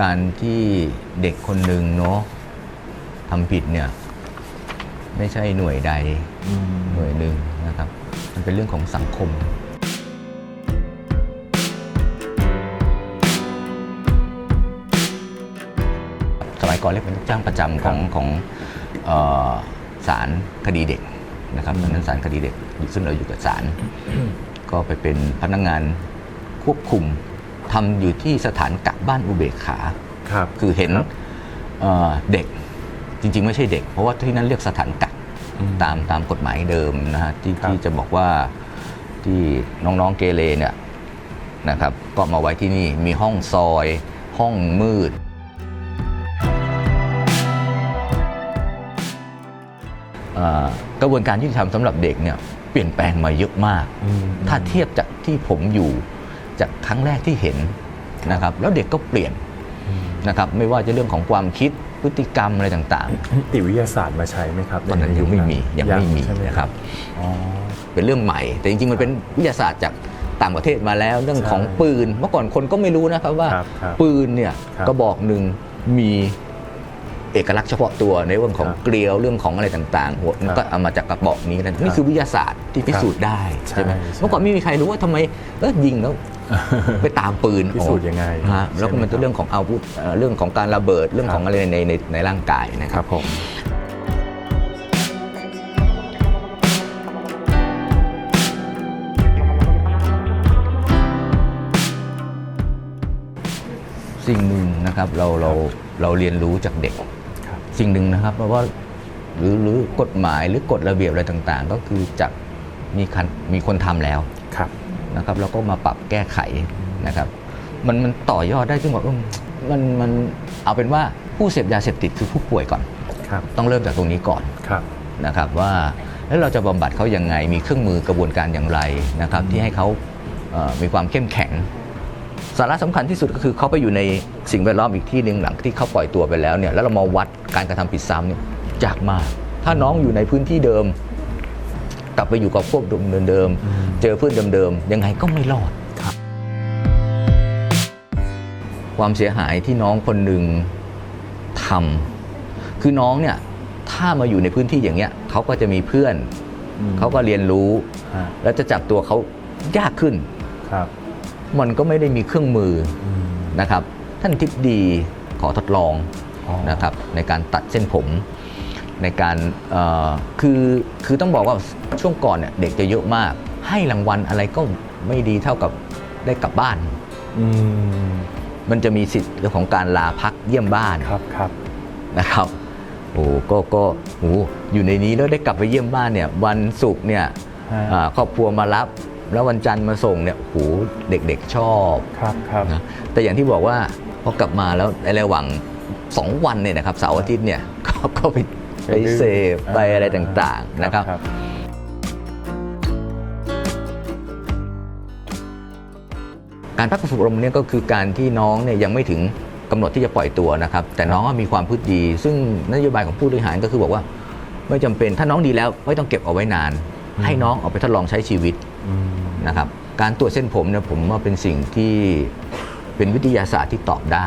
การที่เด็กคนหนึ่งเนาะทำผิดเนี่ย ไม่ใช่หน่วยใดอืมหน่วยหนึ่งนะครับ มันเป็นเรื่องของสังคม สมัยก่อนเรียกเป็นลูกจ้างประจำของของเออศาลคดีเด็กนะครับตอนนั้นศาลคดีเด็กซึ่งเราอยู่กับศาลก็ไปเป็นพนักงานควบคุม ทำอยู่ที่สถานกักบ้านอุเบกขาครับคือเห็นครับเอ่อเด็กจริงๆ ไม่ใช่เด็ก เพราะว่าที่นั่นเรียกสถานกักอืม ตามตามกฎหมายเดิมนะฮะที่ครับ ที่จะบอกว่าที่น้องๆเกเรเนี่ยนะครับก็มาไว้ที่นี่มีห้องซอย ห้องมืด เอ่อกระบวนการยุติธรรมสำหรับเด็กเนี่ยเปลี่ยนแปลงมาเยอะมาก อืม ถ้าเทียบจากที่ผมอยู่ จากครั้งแรกที่เห็นนะครับ แล้วเด็กก็เปลี่ยนอืมนะครับไม่ว่าจะเรื่องของความคิดพฤติกรรมอะไรต่างนิติวิทยาศาสตร์มาใช้ไหมครับๆตอนนั้นยังไม่มียังไม่มีใช่หนะครับอ๋อเป็นเรื่องใหม่ แต่จริงๆมันเป็นวิทยาศาสตร์จากต่างประเทศมาแล้ว เรื่องของใช่ปืน เมื่อก่อนคนก็ไม่รู้นะครับว่าครับครับปืนเนี่ยครับกระบอกหนึ่งมีเอกลักษณ์เฉพาะตัวในเรื่องของครับเกลียวเรื่องของอะไรต่างๆหัวมันก็เอามาจากกระบอกนี้นะนี่คือวิทยาศาสตร์ที่พิสูจน์ได้ใช่ใช่ไหมใช่เมื่อก่อนไม่มีใครรู้ว่าทำไมเออยิงแล้ว ไปตามปืนพิสูจน์ยังไงฮะแล้วก็มันใช่ไหมครับจะเรื่องของอาวุธเอ่อเรื่องของการระเบิดเรื่องของครับอะไรในในในร่างกายนะคครัรับบผมสิ่งหนึ่งนะครับเราเราเราเรียนรู้จากเด็กครับสิ่งหนึ่งนะครับ เพราะว่าหรือหรือกฎหมายหรือกฎระเบียบอะไรต่างๆ ก็คือจะมีคันมีคนทำแล้วครับ นะครับแล้วก็มาปรับแก้ไขนะครับมันมันต่อยอดได้ซึ่งบอกว่ามันมันเอาเป็นว่าผู้เสพยาเสพติดคือผู้ป่วยก่อนครับต้องเริ่มจากตรงนี้ก่อนครับนะครับว่าแล้วเราจะบำบัดเขายังไง มีเครื่องมือกระบวนการอย่างไรนะครับที่ให้เขาเอ่อมีความเข้มแข็ง สาระสำคัญที่สุดก็คือเขาไปอยู่ในสิ่งแวดล้อมอีกที่หนึ่งหลังที่เขาปล่อยตัวไปแล้วเนี่ยแล้วเรามาวัดการกระทำผิดซ้ำเนี่ยยากมากถ้าน้องอยู่ในพื้นที่เดิม กลับไปอยู่กับพวกเดิมอืมๆเจอเพื่อนเดิมๆยังไงก็ไม่รอดครับ ความเสียหายที่น้องคนหนึ่งทำคือน้องเนี่ยถ้ามาอยู่ในพื้นที่อย่างเงี้ยเขาก็จะมีเพื่อนอืมเขาก็เรียนรู้ฮะแล้วจะจับตัวเขายากขึ้นครับ มันก็ไม่ได้มีเครื่องมืออืมนะครับ ท่านทิบดีขอทดลองอ๋อนะครับในการตัดเส้นผม ในการเอ่อคือคือต้องบอกว่าช่วงก่อนเนี่ยเด็กจะเยอะมาก ให้รางวัลอะไรก็ไม่ดีเท่ากับได้กลับบ้านอืมมันจะมีสิทธิ์เรื่องของการลาพักเยี่ยมบ้านครับครับนะครับโอ้ก็ก็โอ้อยู่ในนี้แล้วได้กลับไปเยี่ยมบ้านเนี่ยวันศุกร์เนี่ยฮะอ่าครอบครัวมารับแล้ววันจันทร์มาส่งเนี่ยโอ้โหเด็กๆชอบครับครับนะแต่อย่างที่บอกว่าพอกลับมาแล้วในระหว่างสองวันเนี่ยนะครับเสาร์อาทิตย์เนี่ยก็ก็ไป ไปเสพไปอะไรต่างๆนะครับครับการพักฝึกอบรมเนี่ยก็คือการที่น้องเนี่ยยังไม่ถึงกำหนดที่จะปล่อยตัวนะครับ แต่น้องมีความพฤติดี ซึ่งนโยบายของผู้บริหารก็คือบอกว่า ไม่จำเป็นถ้าน้องดีแล้วไม่ต้องเก็บเอาไว้นานอืมให้น้องเอาไปทดลองใช้ชีวิตอืมนะครับ การตรวจเส้นผมเนี่ยผมว่าเป็นสิ่งที่เป็นวิทยาศาสตร์ที่ตอบได้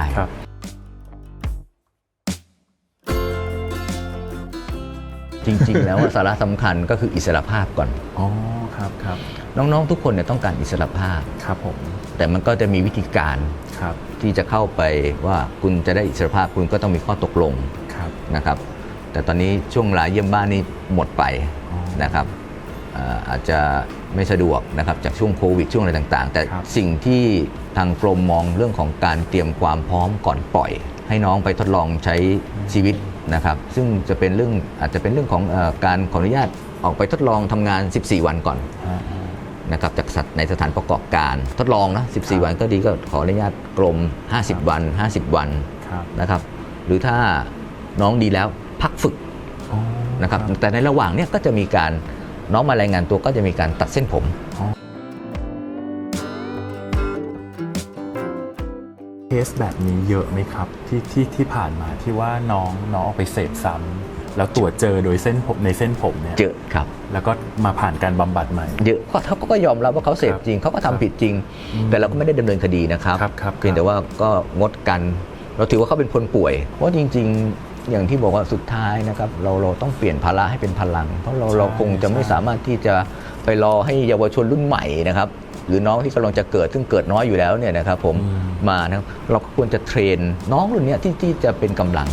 จริง ๆ แล้วว่าสาระสำคัญก็คืออิสรภาพก่อนอ๋อครับครับน้องๆทุกคนเนี่ยต้องการอิสรภาพครับผมแต่มันก็จะมีวิธีการครับที่จะเข้าไปว่าคุณจะได้อิสรภาพคุณก็ต้องมีข้อตกลงครับนะครับ แต่ตอนนี้ช่วงเวลาเยี่ยมบ้านนี่หมดไปอ๋อนะครับอ่าอาจจะไม่สะดวกนะครับจากช่วงโควิดช่วงอะไรต่างๆ แต่ครับสิ่งที่ทางกรมมองเรื่องของการเตรียมความพร้อมก่อนปล่อย ให้น้องไปทดลองใช้ชีวิต นะครับซึ่งจะเป็นเรื่องอาจจะเป็นเรื่องของเออการขออนุญาตออกไปทดลองทำงาน 14 วันก่อนฮะนะครับจากสัตว์ในสถานประกอบการทดลองนะครับ14 วันก็ดีก็ขออนุญาตกรม 50 วัน 50 วันครับนะครับหรือถ้าน้องดีแล้วพักฝึกอ๋อนะครับแต่ในระหว่างเนี้ยก็จะมีการน้องมารายงานตัวก็จะมีการตัดเส้นผม เคสแบบนี้เยอะไหมครับที่ที่ที่ผ่านมาที่ว่าน้องน้องออกไปเสพซ้ำแล้วตรวจเจอโดยเส้นผมในเส้นผมเนี่ยเยอะครับ แล้วก็มาผ่านการบำบัดใหม่ เยอะก็เขาก็ยอมรับว่าเขาเสพจริงเขาก็ทำผิดจริง อืมแต่เราก็ไม่ได้ดำเนินคดีนะครับครับครับ เพียงแต่ว่าก็งดการเราถือว่าเขาเป็นคนป่วย เพราะจริง ๆ อย่างที่บอกว่าสุดท้ายนะครับ เราเราต้องเปลี่ยนภาระให้เป็นพลัง เพราะเราใช่เราคงจะไม่ใช่สามารถที่จะไปรอให้เยาวชนรุ่นใหม่นะครับ หรือน้องที่กำลังจะเกิดซึ่งเกิดน้อยอยู่แล้วเนี่ยนะครับผมมานะครับเราก็ควรจะเทรนน้องรุ่นเนี้ยที่ที่จะเป็นกำลัง